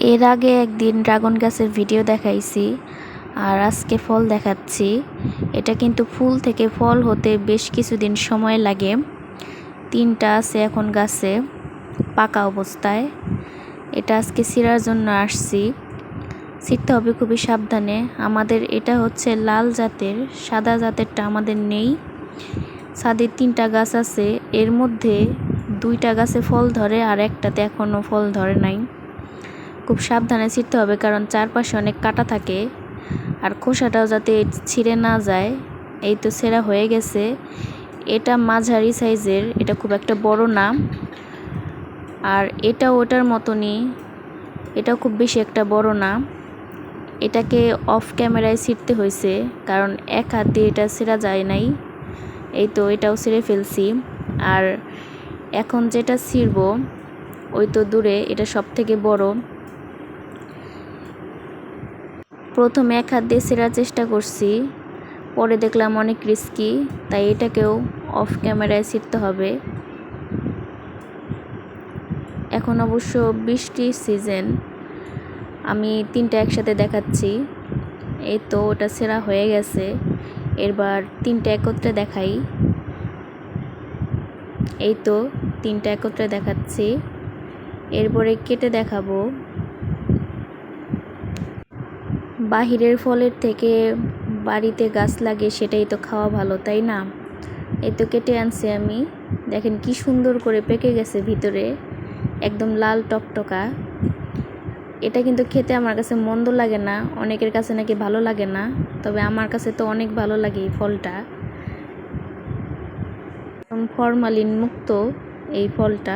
এর আগে একদিন ড্রাগন গাছের ভিডিও দেখাইছি আর আজকে ফল দেখাচ্ছি। এটা কিন্তু ফুল থেকে ফল হতে বেশ কিছুদিন সময় লাগে। তিনটা আছে এখন গাছে, পাকা অবস্থায়। এটা আজকে ছিঁড়ার জন্য আসছি। ছিঁড়তে হবে খুবই সাবধানে। আমাদের এটা হচ্ছে লাল জাতের, সাদা জাতেরটা আমাদের নেই। ছাদের তিনটা গাছ আছে। এর মধ্যে দুইটা গাছে ফল ধরে আর একটাতে এখনও ফল ধরে নাই। খুব সাবধানে ছিঁড়তে হবে, কারণ চারপাশে অনেক কাটা থাকে। আর খোসাটাও যাতে ছিঁড়ে না যায়, এই তো ছেঁড়া হয়ে গেছে। এটা মাঝারি সাইজের, এটা খুব একটা বড় না। আর এটা ওটার মতনই এটা খুব বেশি একটা বড় না। এটাকে অফ ক্যামেরায় ছিঁড়তে হয়েছে, কারণ এক হাত দিয়ে এটা ছেঁড়া যায় নাই। এই তো এটাও ছিঁড়ে ফেলছি। আর এখন যেটা ছিঁড়ব, ওই তো দূরে, এটা সব থেকে বড়। প্রথমে এক হাত দিয়ে ছেঁড়ার চেষ্টা করছি, পরে দেখলাম অনেক রিস্কি তাই এটাকেও অফ ক্যামেরায় ছিঁড়তে হবে। এখন অবশ্য বৃষ্টির সিজন আমি তিনটা একসাথে দেখাচ্ছি। এই তো ওটা ছেঁড়া হয়ে গেছে এবার তিনটা একত্রে দেখাই। এই তো তিনটা একত্রে দেখাচ্ছি, এরপরে কেটে দেখাবো। বাহিরের ফলের থেকে বাড়িতে গাছ লাগে সেটাই তো খাওয়া ভালো, তাই না? এই তো কেটে আনছি আমি। দেখেন কি সুন্দর করে পেকে গেছে ভিতরে, একদম লাল টকটকা। এটা কিন্তু খেতে আমার কাছে মন্দ লাগে না, অনেকের কাছে নাকি ভালো লাগে না, তবে আমার কাছে তো অনেক ভালো লাগে এই ফলটা। ফরমালিন মুক্ত এই ফলটা।